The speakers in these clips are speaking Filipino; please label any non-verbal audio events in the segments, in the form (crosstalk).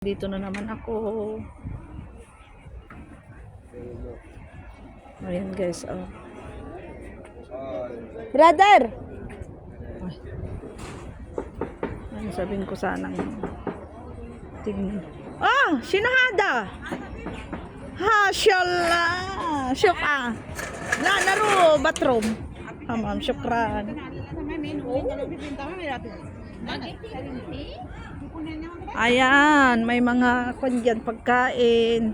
Dito na naman ako. Ayan guys, oh. Brother! Ano sabihin ko sanang tignan. Ah! Sinahada! Ha, shallah! Syukra! La, naro, bathroom. Ah, ma'am, syukran. Ayan, may mga kwan dyan, pagkain.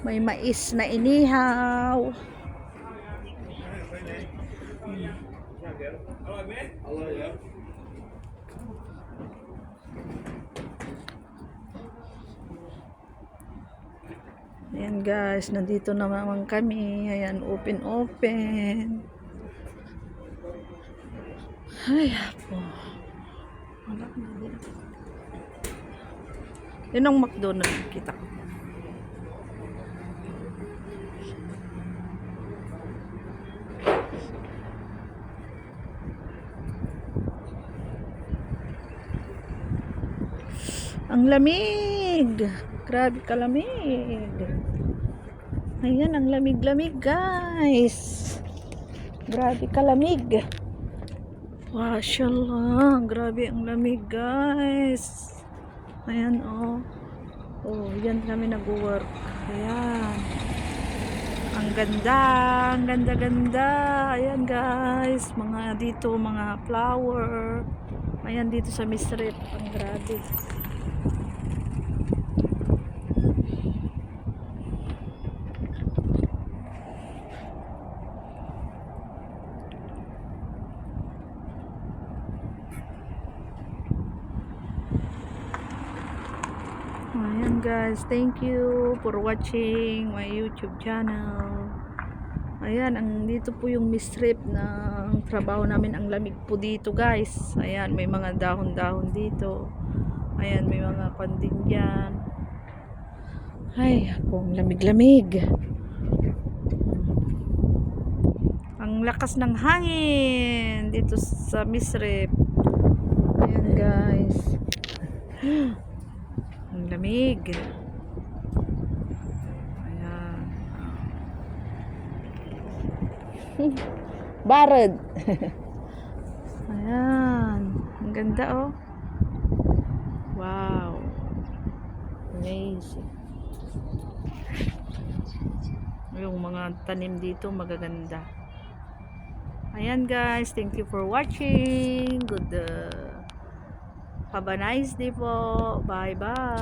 May mais na inihaw. Ayan guys, nandito na naman kami. Ayan, open open. Ay, po. Yun ang McDonald's kita ko. Ang lamig. Grabe kalamig. Ayan, ang lamig-lamig, guys. Grabe kalamig. Mashallah. Grabe ang lamig, guys. Ayan, oh. Oh, yan kami nag-work. Ayan. Ang ganda. Ang ganda-ganda. Ayan, guys. Mga dito, mga flower. Ayan, dito sa Misrep. Ang grabe. Ayan guys, thank you for watching my YouTube channel. Ayan, ang dito po yung mistrip ang trabaho namin. Ang lamig po dito guys. Ayan, may mga dahon-dahon dito. Ayan, may mga kanding dyan. Ay, ako, ang lamig-lamig. Ang lakas ng hangin dito sa misrip. Ayan guys. (gasps) Ang lamig. Ayan. Barad. Ayan. Ang ganda oh. Wow. Amazing. Yung mga tanim dito magaganda. Ayan guys, thank you for watching. Good uh, have a nice day po. Bye bye.